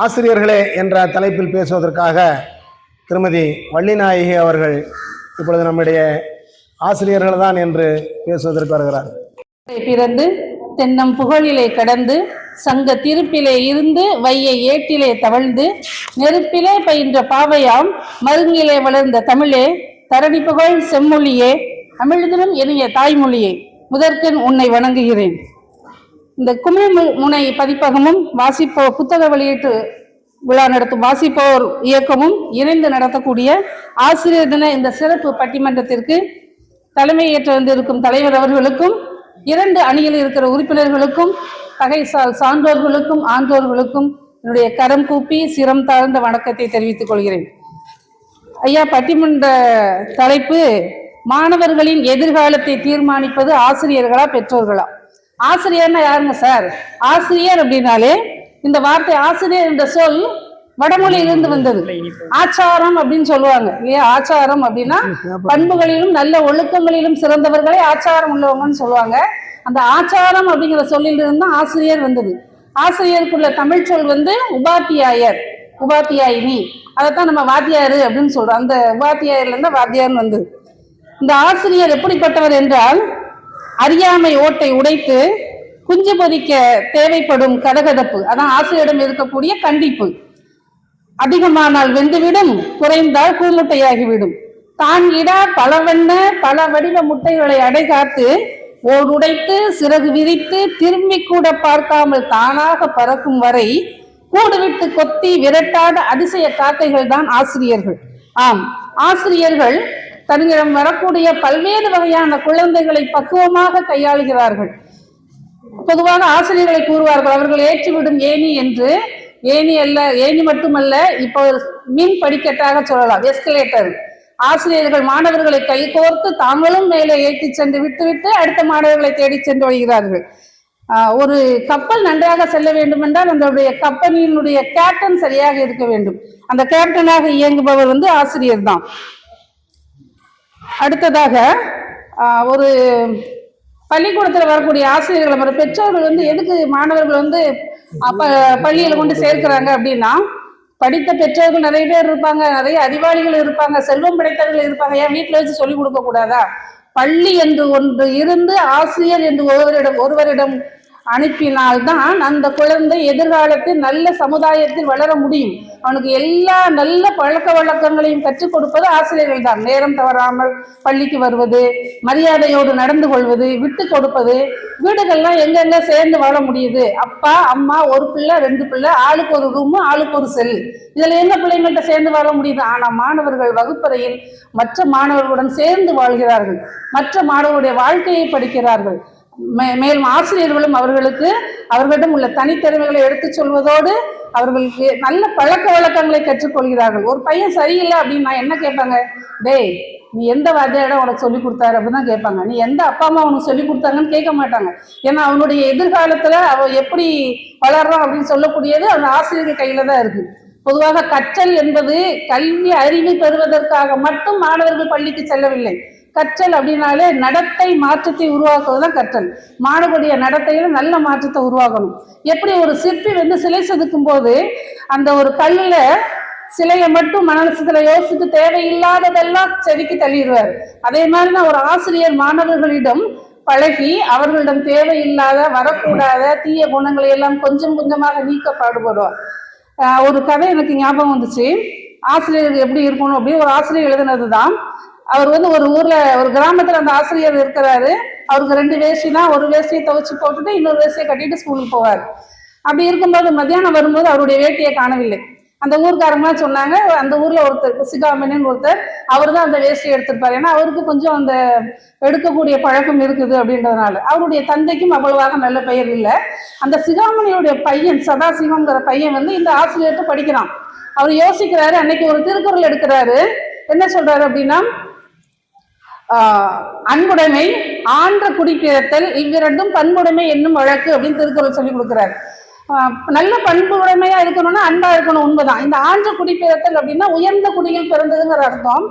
ஆசிரியர்களே என்ற தலைப்பில் பேசுவதற்காக திருமதி வள்ளிநாயகி அவர்கள் இப்பொழுது நம்முடைய ஆசிரியர்கள் தான் என்று பேசுவதற்கு வருகிறார். பிறந்து தென்னம் புகழிலே கடந்து சங்க திருப்பிலே இருந்து வையை ஏட்டிலே தவழ்ந்து நெருப்பிலே பயின்ற பாவையாம் மருங்கிலே வளர்ந்த தமிழே தரணி புகழ் செம்மொழியே அமிழ்திலும் இனிய தாய்மொழியே முதற்கண் உன்னை வணங்குகிறேன். இந்த குமிழ் முனை பதிப்பகமும் வாசிப்போ புத்தக வெளியீட்டு விழா நடத்தும் வாசிப்போர் இயக்கமும் இணைந்து நடத்தக்கூடிய ஆசிரியர் தின இந்த சிறப்பு பட்டிமன்றத்திற்கு தலைமையேற்று வந்திருக்கும் தலைவர் அவர்களுக்கும் இரண்டு அணியில் இருக்கிற உறுப்பினர்களுக்கும் பகைசால் சான்றோர்களுக்கும் ஆன்றோர்களுக்கும் என்னுடைய கரம் கூப்பி சிரம் தாழ்ந்த வணக்கத்தை தெரிவித்துக் கொள்கிறேன். ஐயா பட்டிமன்ற தலைப்பு மாணவர்களின் எதிர்காலத்தை தீர்மானிப்பது ஆசிரியர்களா பெற்றோர்களா? ஆசிரியர்னா யாருங்க சார்? ஆசிரியர் அப்படின்னாலே இந்த வார்த்தை ஆசிரியர் என்ற சொல் வடமொழியிலிருந்து வந்தது. ஆச்சாரம் அப்படின்னு சொல்லுவாங்க. இல்லையா? ஆச்சாரம் அப்படின்னா பண்புகளிலும் நல்ல ஒழுக்கங்களிலும் சிறந்தவர்களே ஆச்சாரம் உள்ளவங்கன்னு சொல்லுவாங்க. அந்த ஆச்சாரம் அப்படிங்கிற சொல்லிலிருந்து தான் ஆசிரியர் வந்தது. ஆசிரியருக்குள்ள தமிழ் சொல் வந்து உபாத்தியாயர் உபாத்தியாயினி. அதைத்தான் நம்ம வாத்தியாரு அப்படின்னு சொல்றோம். அந்த உபாத்தியாயர்ல இருந்து வாத்தியார்னு வந்தது. இந்த ஆசிரியர் எப்படிப்பட்டவர் என்றால் அறியாமை ஓட்டை உடைத்து குஞ்சு பொதிக்க தேவைப்படும் கதகதப்பு. அதான் ஆசிரியரிடம் இருக்கக்கூடிய கண்டிப்பு. அதிகமானால் வெந்துவிடும் குறைந்தால் கூமுட்டையாகிவிடும். தான் இடா பல வண்ண பல வடிவ முட்டைகளை அடைகாத்து ஓடுடைத்து சிறகு விரித்து திரும்பி கூட பார்க்காமல் தானாக பறக்கும் வரை கூடுவிட்டு கொத்தி விரட்டாத அதிசய காக்கைகள் தான் ஆசிரியர்கள். ஆம் ஆசிரியர்கள் தன்னிடம் வரக்கூடிய பல்வேறு வகையான குழந்தைகளை பக்குவமாக கையாளுகிறார்கள். பொதுவாக ஆசிரியர்களை கூறுவார்கள் அவர்கள் ஏற்றிவிடும் ஏணி என்று. ஏணி அல்ல ஏணி மட்டுமல்ல இப்போ மின் படிக்கட்டாக சொல்லலாம் எஸ்கலேட்டர். ஆசிரியர்கள் மாணவர்களை கை கோர்த்து தாங்களும் மேலே ஏற்றி சென்று விட்டுவிட்டு அடுத்த மாணவர்களை தேடி சென்று வருகிறார்கள் ஒரு கப்பல் நன்றாக செல்ல வேண்டும் என்றால் அதனுடைய கப்பலினுடைய கேப்டன் சரியாக இருக்க வேண்டும். அந்த கேப்டனாக இயங்குபவர் வந்து ஆசிரியர் தான். அடுத்ததாக ஒரு பள்ளிக்கூடத்தில் வரக்கூடிய ஆசிரியர்கள் நம்ம பெற்றோர்கள் வந்து எதுக்கு மாணவர்கள் வந்து பள்ளியில் கொண்டு சேர்க்கிறாங்க அப்படின்னா படித்த பெற்றோர்கள் நிறைய பேர் இருப்பாங்க நிறைய அறிவாளிகள் இருப்பாங்க செல்வம் படைத்தவர்கள் இருப்பாங்க. ஏன் வீட்டில் வச்சு சொல்லிக் கொடுக்க கூடாதா? பள்ளி என்று ஒன்று இருந்து ஆசிரியர் என்று ஒருவரிடம் ஒருவரிடம் அனுப்பினால்தான் அந்த குழந்தை எதிர்காலத்தில் நல்ல சமுதாயத்தில் வளர முடியும். அவனுக்கு எல்லா நல்ல பழக்க வழக்கங்களையும் கற்றுக் கொடுப்பது ஆசிரியர்கள் தான் நேரம் தவறாமல் பள்ளிக்கு வருவது மரியாதையோடு நடந்து கொள்வது விட்டு கொடுப்பது வீடுகள்லாம் எங்கெங்க சேர்ந்து வாழ முடியுது? அப்பா அம்மா ஒரு பிள்ளை ரெண்டு பிள்ளை ஆளுக்கு ஒரு ரூமு ஆளுக்கு ஒரு செல் இதுல எந்த பிள்ளைங்கள்ட்ட சேர்ந்து வாழ முடியுது? ஆனா மாணவர்கள் வகுப்பறையில் மற்ற மாணவர்களுடன் சேர்ந்து வாழ்கிறார்கள். மற்ற மாணவர்களுடைய வாழ்க்கையை படிக்கிறார்கள். மேலும் ஆசிரியர்களும் அவர்களுக்கு அவர்களிடம் உள்ள தனித்திறமைகளை எடுத்துச் சொல்வதோடு அவர்களுக்கு நல்ல பழக்க வழக்கங்களை கற்றுக்கொள்கிறார்கள் ஒரு பையன் சரியில்லை அப்படின்னு நான் என்ன கேட்பாங்க? டேய் நீ எந்த வாத்தியாரிடம் உனக்கு சொல்லி கொடுத்தாரு? அப்படின்னு தான் கேட்பாங்க. நீ எந்த அப்பா அம்மா உனக்கு சொல்லி கொடுத்தாங்கன்னு கேட்க மாட்டாங்க. ஏன்னா அவனுடைய எதிர்காலத்தில் அவன் எப்படி வளர்றான் அப்படின்னு சொல்லக்கூடியது அந்த ஆசிரியர்கள் கையில் தான் இருக்குது பொதுவாக கற்றல் என்பது கல்வி அறிவு பெறுவதற்காக மட்டும் மாணவர்கள் பள்ளிக்கு செல்லவில்லை. கற்றல் அப்படின்னாலே நடத்தை மாற்றத்தை உருவாக்குவது தான் கற்றல். மாணவருடைய நடத்தையில நல்ல மாற்றத்தை உருவாக்கணும். எப்படி ஒரு சிற்பி வந்து சிலை செதுக்கும் போது அந்த ஒரு கல்லுல சிலையை மட்டும் மனசுல யோசித்து தேவையில்லாததெல்லாம் செதுக்கி தள்ளிடுவார். அதே மாதிரி தான் ஒரு ஆசிரியர் மாணவர்களிடம் பழகி அவர்களிடம் தேவையில்லாத வரக்கூடாத தீய குணங்களை எல்லாம் கொஞ்சம் கொஞ்சமாக நீக்க பாடுபடுவார். ஒரு கதை எனக்கு ஞாபகம் வந்துச்சு. ஆசிரியர் எப்படி இருக்கணும் அப்படின்னு ஒரு ஆசிரியர் எழுதுனது தான் அவர் வந்து ஒரு ஊர்ல ஒரு கிராமத்துல அந்த ஆசிரியர் இருக்கிறாரு. அவருக்கு ரெண்டு வேஷ்டினா ஒரு வேஷ்டியை துவைச்சு போட்டுட்டு இன்னொரு வேஷ்டியை கட்டிட்டு ஸ்கூலுக்கு போவார். அப்படி இருக்கும்போது மத்தியானம் வரும்போது அவருடைய வேட்டியை காணவில்லை. அந்த ஊர்க்காரங்களாம் சொன்னாங்க அந்த ஊர்ல ஒருத்தர் சிகாமணின்னு ஒருத்தர் அவர் தான் அந்த வேஷ்டியை எடுத்திருப்பாரு. ஏன்னா அவருக்கு கொஞ்சம் அந்த எடுக்கக்கூடிய பழக்கம் இருக்குது அப்படின்றதுனால. அவருடைய தந்தைக்கும் அவ்வளவாக நல்ல பெயர் இல்லை. அந்த சிகாமணியுடைய பையன் சதாசிவங்கிற பையன் வந்து இந்த ஆசிரியர்கிட்ட படிக்கிறான். அவர் யோசிக்கிறாரு அன்னைக்கு ஒரு திருக்குறள் எடுக்கிறாரு. என்ன சொல்றாரு அப்படின்னா அன்புடைமை ஆன்ற குடிக்கிறத்தல் இவ்விரண்டும் பண்புடைமை என்னும் வழக்கு அப்படின்னு திருக்குறள் சொல்லி கொடுக்குறாரு. நல்ல பண்புடைமையா இருக்கணும்னா அன்பா இருக்கணும் உண்மைதான். இந்த ஆன்ற குடிப்பிறத்தல் அப்படின்னா உயர்ந்த குடியில் பிறந்ததுங்கிற அர்த்தம்.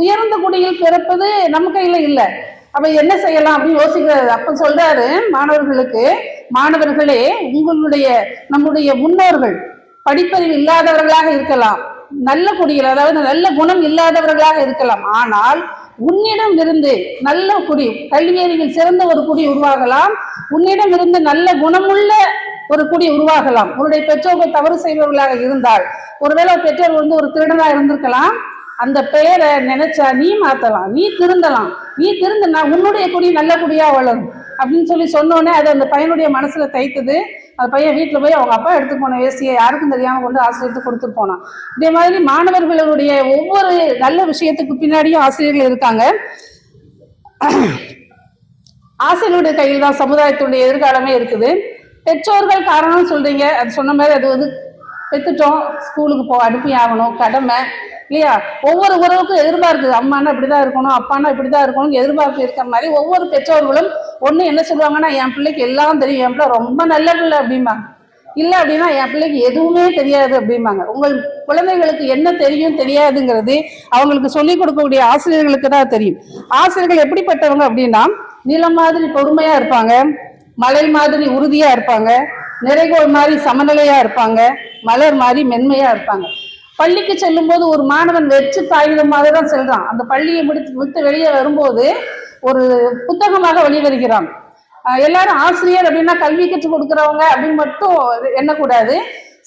உயர்ந்த குடியில் பிறப்பது நம்ம கையில இல்லை. அப்ப என்ன செய்யலாம் அப்படின்னு யோசிக்கிறாரு. அப்ப சொல்றாரு மாணவர்களுக்கு மாணவர்களே உங்களுடைய நம்முடைய முன்னோர்கள் படிப்பறிவு இல்லாதவர்களாக இருக்கலாம். நல்ல குடியில் அதாவது நல்ல குணம் இல்லாதவர்களாக இருக்கலாம். ஆனால் உன்னிடம் இருந்து நல்ல குடி கல்வியறிவில் சிறந்த ஒரு குடி உருவாகலாம். உன்னிடம் இருந்து நல்ல குணமுள்ள ஒரு குடி உருவாகலாம். உன்னுடைய பெற்றோர்கள் தவறு செய்பவர்களாக இருந்தால் ஒருவேளை பெற்றோர் வந்து ஒரு திருடனா இருந்திருக்கலாம். அந்த பெயரை நினைச்சா நீ மாத்தலாம் நீ திருந்தலாம். நீ திருந்தனா உன்னுடைய குடி நல்ல குடியா வளரும். அப்படின்னு சொல்லி சொன்னோடனே அது அந்த பையனுடைய மனசுல தைத்தது. அந்த பையன் வீட்டில் போய் அவங்க அப்பா எடுத்து போன வேசியை யாருக்கும் தெரியாமல் கொண்டு ஆசிரியர்த்து கொடுத்துட்டு போனான். இதே மாதிரி மாணவர்களுடைய ஒவ்வொரு நல்ல விஷயத்துக்கு பின்னாடியும் ஆசிரியர்கள் இருக்காங்க. ஆசிரியருடைய கையில் தான் சமுதாயத்துடைய எதிர்காலமே இருக்குது. பெற்றோர்கள் காரணம்னு சொல்றீங்க. அது சொன்ன மாதிரி அது வந்து பெற்றுட்டோம் ஸ்கூலுக்கு போ அனுப்பி ஆகணும் கடமை. இல்லையா? ஒவ்வொரு உறவுக்கும் எதிர்பார்ப்பு அம்மானா இப்படிதான் இருக்கணும் அப்பானா இப்படிதான் இருக்கணும் எதிர்பார்ப்பு இருக்கிற மாதிரி ஒவ்வொரு பெற்றோர்களும் ஒண்ணு என்ன சொல்லுவாங்கன்னா என் பிள்ளைக்கு எல்லாம் தெரியும். என் பிள்ளை ரொம்ப நல்ல பிள்ளை அப்படிம்பாங்க. இல்லை அப்படின்னா என் பிள்ளைக்கு எதுவுமே தெரியாது அப்படிம்பாங்க. உங்கள் குழந்தைகளுக்கு என்ன தெரியும் தெரியாதுங்கிறது அவங்களுக்கு சொல்லிக் கொடுக்கக்கூடிய ஆசிரியர்களுக்கு தான் தெரியும். ஆசிரியர்கள் எப்படிப்பட்டவங்க அப்படின்னா நிலம் மாதிரி பொறுமையா இருப்பாங்க மலை மாதிரி உறுதியா இருப்பாங்க நிறைகோள் மாதிரி சமநிலையா இருப்பாங்க மலர் மாதிரி மென்மையா இருப்பாங்க. பள்ளிக்கு செல்லும்போது ஒரு மாணவன் வெற்று காகிதம் மாதிரி தான் செல்றான். அந்த பள்ளியை முடித்து விட்டு வெளியே வரும்போது ஒரு புத்தகமாக வெளிவருகிறான். எல்லாரும் ஆசிரியர் அப்படின்னா கல்வி கற்றுக் கொடுக்குறவங்க அப்படின்னு மட்டும் எண்ணக்கூடாது.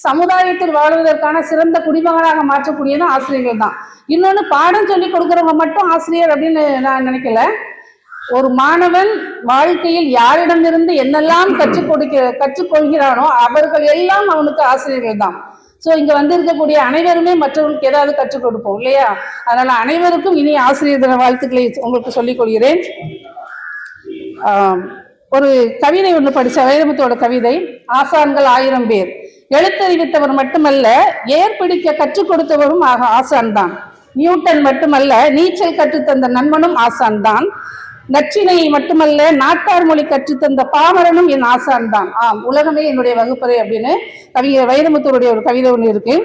சமுதாயத்தில் வாழ்வதற்கான சிறந்த குடிமகனாக மாற்றக்கூடியதும் ஆசிரியர்கள் தான். இன்னொன்று பாடம் சொல்லி கொடுக்குறவங்க மட்டும் ஆசிரியர் அப்படின்னு நான் நினைக்கல. ஒரு மாணவன் வாழ்க்கையில் யாரிடமிருந்து என்னெல்லாம் கற்றுக் கொடுக்க கற்றுக்கொள்கிறானோ அவர்கள் எல்லாம் அவனுக்கு ஆசிரியர்கள் தான். ஸோ இங்கே வந்திருக்கக்கூடிய அனைவருமே மற்றவர்களுக்கு ஏதாவது கற்றுக் கொடுப்போம் இல்லையா? அதனால அனைவருக்கும் இனி ஆசிரியர் தின வாழ்த்துக்களை உங்களுக்கு சொல்லிக் கொள்கிறேன். ஒரு கவிதை ஒன்று படித்த வைரமுத்தோட கவிதை ஆசான்கள் ஆயிரம் பேர். எழுத்தறிவித்தவர் மட்டுமல்ல ஏர் பிடிக்க கற்றுக் கொடுத்தவரும் ஆக ஆசான் தான். நியூட்டன் மட்டுமல்ல நீச்சல் கற்றுத்தந்த நண்பனும் ஆசான் தான். நச்சினை மட்டுமல்ல நாட்டார் மொழி கற்றுத்தந்த பாமரனும் என் ஆசான் தான் ஆம் உலகமே என்னுடைய வகுப்பறை அப்படின்னு கவிஞர் வைரமுத்தருடைய ஒரு கவிதை ஒன்று இருக்கு.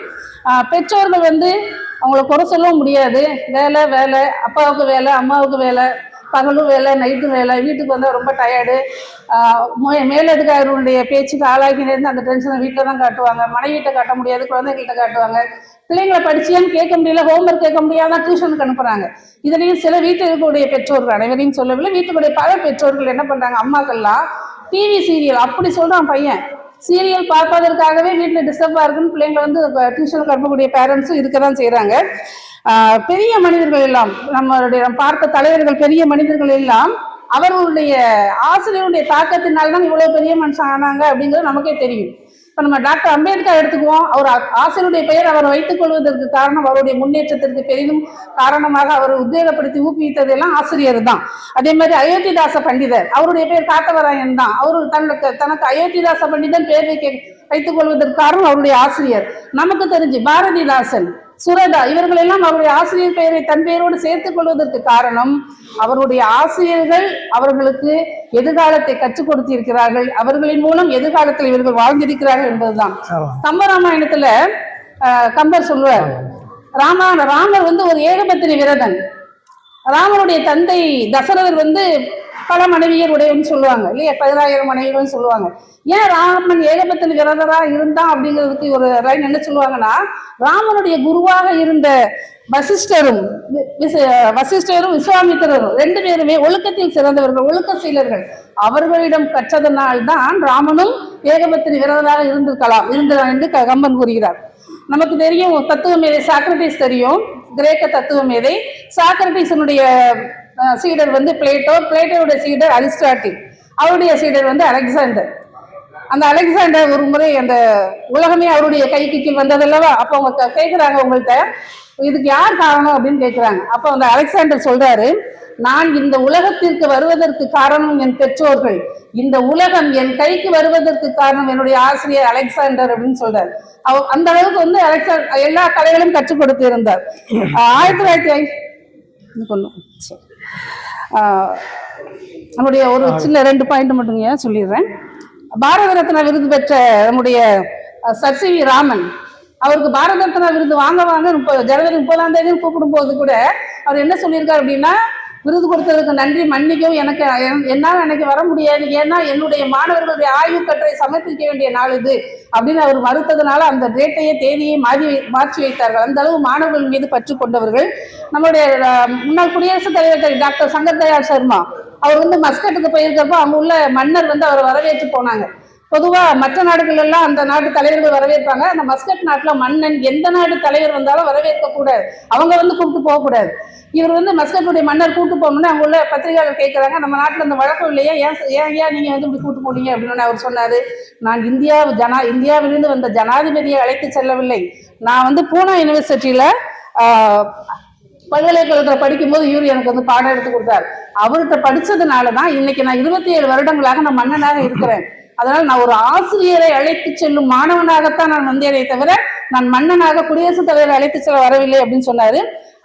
பெற்றோர்கள் வந்து அவங்கள குறை சொல்லவும் முடியாது. வேலை வேலை அப்பாவுக்கு வேலை அம்மாவுக்கு வேலை பகலும் வேலை நைட்டும் வேலை வீட்டுக்கு வந்தால் ரொம்ப டயர்டு மேலதிகாரிகளுடைய பேச்சுக்கு ஆளாகினேருந்து அந்த டென்ஷனை வீட்டில் தான் காட்டுவாங்க. மனைவிட்ட காட்ட முடியாது குழந்தைகள்கிட்ட காட்டுவாங்க. பிள்ளைங்களை படிச்சியான்னு கேட்க முடியல ஹோம்ஒர்க் கேட்க முடியாதான் டியூஷனுக்கு அனுப்புறாங்க. இதனையும் சில வீட்டில் இருக்கக்கூடிய பெற்றோர்கள் அனைவரையும் சொல்லவில்லை வீட்டுக்குடைய பல பெற்றோர்கள் என்ன பண்றாங்க அம்மாக்கள்லாம் டிவி சீரியல் அப்படி சொல்றான் பையன். சீரியல் பார்ப்பதற்காகவே வீட்டில் டிஸ்டர்பாக இருக்குன்னு பிள்ளைங்களை வந்து டியூஷனுக்கு அனுப்பக்கூடிய பேரண்ட்ஸும் இருக்க தான் செய்கிறாங்க பெரிய மனிதர்கள் எல்லாம் நம்மளுடைய பார்த்த தலைவர்கள் பெரிய மனிதர்கள் எல்லாம் அவர்களுடைய ஆசிரியருடைய தாக்கத்தினால் தான் பெரிய மனுஷன் ஆனாங்க அப்படிங்கிறது நமக்கே தெரியும். இப்போ நம்ம டாக்டர் அம்பேத்கர் எடுத்துக்குவோம். அவர் ஆசிரியருடைய பெயர் அவர் வைத்துக் கொள்வதற்கு காரணம் அவருடைய முன்னேற்றத்திற்கு பெரிதும் காரணமாக அவர் உத்வேகப்படுத்தி ஊக்குவித்தது எல்லாம் ஆசிரியர் தான். அதே மாதிரி அயோத்திதாச பண்டிதர். அவருடைய பெயர் காத்தவராயன் தான். அவர் தனக்கு தனக்கு அயோத்திதாச பண்டிதன் பேர் வைக்க வைத்துக் கொள்வதற்கு காரணம் அவருடைய ஆசிரியர். நமக்கு தெரிஞ்சு பாரதிதாசன் சுரதா இவர்கள் எல்லாம் அவருடைய ஆசிரியர் பெயரை தன் பெயரோடு சேர்த்துக் கொள்வதற்கு காரணம் அவருடைய ஆசிரியர்கள் அவர்களுக்கு எதிர்காலத்தை கற்றுக் கொடுத்திருக்கிறார்கள். அவர்களின் மூலம் எதிர்காலத்தில் இவர்கள் வாழ்ந்திருக்கிறார்கள் என்பதுதான். கம்பராமாயணத்துல கம்பர் சொல்லுவார் ராமா ராமர் வந்து ஒரு ஏகபத்தினி விரதன். ராமனுடைய தந்தை தசரதர் வந்து பல மனைவியர் உடையவன்னு சொல்லுவாங்க இல்லையா? பதினாயிரம் மனைவியர்னு சொல்லுவாங்க. ஏன் ராமன் ஏகபத்தினி விரதரா இருந்தான் அப்படிங்கிறதுக்கு ஒரு ரைன் என்ன சொல்லுவாங்கன்னா ராமனுடைய குருவாக இருந்த வசிஷ்டரும் வசிஷ்டரும் விஸ்வாமித்திரரும் ரெண்டு பேருமே ஒழுக்கத்தில் சிறந்தவர்கள் ஒழுக்க சீலர்கள். அவர்களிடம் கற்றதனால் தான் ராமனும் ஏகபத்தினி விரதராக இருந்திருக்கலாம் இருந்தான் என்று க- கம்பன் கூறுகிறார். நமக்கு தெரியும் தத்துவமே சாக்ரட்டிஸ் தெரியும். கிரேக்க தத்துவ மேதை சாக்ரட்டிஸனுடைய சீடர் வந்து பிளேட்டோ பிளேட்டோட சீடர் அரிஸ்டாட்டில். அவருடைய சீடர் வந்து அலெக்சாண்டர். அந்த அலெக்சாண்டர் ஒரு முறை அந்த உலகமே அவருடைய கைக்கு கீழ் வந்ததல்லவா? அப்போ அவங்க கேட்குறாங்க உங்கள்கிட்ட இதுக்கு யார் காரணம் அப்படின்னு கேட்குறாங்க அப்போ அந்த அலெக்சாண்டர் சொல்றாரு நான் இந்த உலகத்திற்கு வருவதற்கு காரணம் என் பெற்றோர்கள். இந்த உலகம் என் கைக்கு வருவதற்கு காரணம் என்னுடைய ஆசிரியர் அலெக்சாண்டர் அப்படின்னு சொல்றாரு. அவ அந்த அளவுக்கு வந்து அலெக்சாண்டர் எல்லா கலைகளையும் கற்றுக் கொடுத்து இருந்தார் ஆயிரத்தி தொள்ளாயிரத்தி ஐ- கொஞ்சம். நம்முடைய ஒரு சின்ன ரெண்டு பாயிண்ட் மட்டுங்க சொல்லிடுறேன். பாரத ரத்னா விருது பெற்ற நம்முடைய சசி ராமன் அவருக்கு பாரத ரத்னா விருது வாங்க வாங்க முப்பது ஜனவரி முப்பதாம் தேதி கூப்பிடும் போது கூட அவர் என்ன சொல்லியிருக்காரு அப்படின்னா விருது கொடுத்ததுக்கு நன்றி மன்னிக்கவும் எனக்கு என்- என்னால் அன்னைக்கு வர முடியாது. ஏன்னா என்னுடைய மாணவர்களுடைய ஆய்வு கட்டுரை சமர்ப்பிக்க வேண்டிய நாள் இது அப்படின்னு அவர் மறுத்ததுனால அந்த டேட்டையே தேதியை மாறி மாற்றி வைத்தார்கள். அந்த அளவு மாணவர்கள் மீது பற்று கொண்டவர்கள். நம்மளுடைய முன்னாள் குடியரசுத் தலைவர் டாக்டர் சங்கர் தயாள் சர்மா அவர் வந்து மஸ்கட்டுக்கு போயிருக்கப்போ அவங்க உள்ள மன்னர் வந்து அவரை வரவேற்று போனாங்க. பொதுவாக மற்ற நாடுகளெல்லாம் அந்த நாட்டு தலைவர்கள் வரவேற்பாங்க. அந்த மஸ்கட் நாட்டில் மன்னன் எந்த நாடு தலைவர் வந்தாலும் வரவேற்கக்கூடாது அவங்க வந்து கூப்பிட்டு போகக்கூடாது இவர் வந்து மஸ்கட்டுடைய மன்னர் கூட்டு போகணும்னு அவங்க உள்ள பத்திரிகையாளர் கேட்குறாங்க நம்ம நாட்டில் அந்த வழக்கம் இல்லையா? ஏன் ஏன் ஏன் நீங்கள் வந்து இப்படி கூட்டு போனீங்க அப்படின்னு அவர் சொன்னார். நான் இந்தியா ஜனா இந்தியாவிலிருந்து வந்த ஜனாதிபதியை அழைத்து செல்லவில்லை. நான் வந்து பூனா யூனிவர்சிட்டியில் பல்கலைக்கழகத்தில் படிக்கும்போது இவர் எனக்கு வந்து பாடம் எடுத்து கொடுத்தார். அவர்கிட்ட படித்ததுனால தான் இன்னைக்கு நான் இருபத்தி ஏழு வருடங்களாக நான் மன்னனாக இருக்கிறேன். அதனால் நான் ஒரு ஆசிரியரை அழைத்து செல்லும் மாணவனாகத்தான் நான் வந்தேனே தவிர நான் மன்னனாக குடியரசுத் தலைவரை அழைத்து செல்ல வரவில்லை அப்படின்னு சொன்னாரு.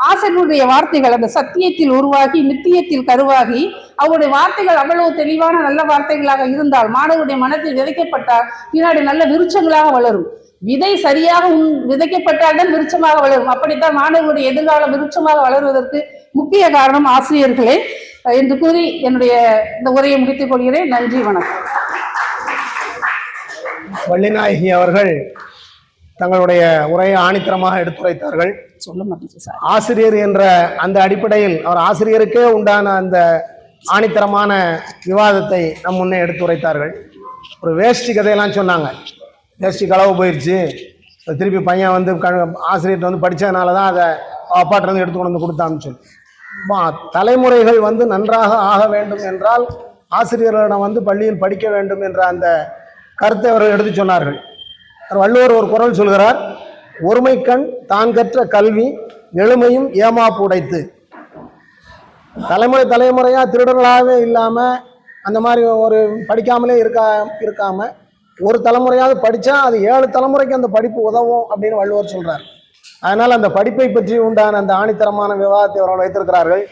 ஆசிரியருடைய வார்த்தைகள் அந்த சத்தியத்தில் உருவாகி நித்தியத்தில் கருவாகி அவருடைய வார்த்தைகள் அவ்வளவு தெளிவான நல்ல வார்த்தைகளாக இருந்தால் மாணவருடைய மனத்தில் விதைக்கப்பட்டால் பின்னாடி நல்ல விருட்சங்களாக வளரும். விதை சரியாக உன் விதைக்கப்பட்டால்தான் விருட்சமாக வளரும். அப்படித்தான் மாணவர்களுடைய எதிர்காலம் விருட்சமாக வளருவதற்கு முக்கிய காரணம் ஆசிரியர்களே. என்று கூறி என்னுடைய இந்த உரையை முடித்துக் கொள்கிறேன். நன்றி வணக்கம். வள்ளிநாயகி அவர்கள் தங்களுடைய உரையை ஆணித்தரமாக எடுத்துரைத்தார்கள். சொல்ல ஆசிரியர் என்ற அந்த அடிப்படையில் அவர் ஆசிரியருக்கே உண்டான அந்த ஆணித்தரமான விவாதத்தை நம் முன்னே எடுத்துரைத்தார்கள். ஒரு வேஷ்டி கதையெல்லாம் சொன்னாங்க. வேஷ்டி களவு போயிடுச்சு திருப்பி பையன் வந்து க ஆசிரியர்கிட்ட வந்து படித்ததுனால தான் அதை அப்பாட்ட இருந்து எடுத்து கொண்டு வந்து கொடுத்தான்னு சொல்லி. தலைமுறைகள் வந்து நன்றாக ஆக வேண்டும் என்றால் ஆசிரியர்களிடம் வந்து பள்ளியில் படிக்க வேண்டும் என்ற அந்த கருத்தை அவர்கள் எடுத்து சொன்னார்கள். வள்ளுவர் ஒரு குரல் சொல்கிறார் ஒருமைக்கண் தான் கற்ற கல்வி எளிமையும் ஏமாப்பு உடைத்து. தலைமுறை தலைமுறையாக திருடர்களாகவே இல்லாமல் அந்த மாதிரி ஒரு படிக்காமலே இருக்கா இருக்காமல் ஒரு தலைமுறையாவது படித்தா அது ஏழு தலைமுறைக்கு அந்த படிப்பு உதவும் அப்படின்னு வள்ளுவர் சொல்கிறார் அதனால் அந்த படிப்பை பற்றி உண்டான அந்த ஆணித்தரமான விவாதத்தை அவர்கள் வைத்திருக்கிறார்கள்.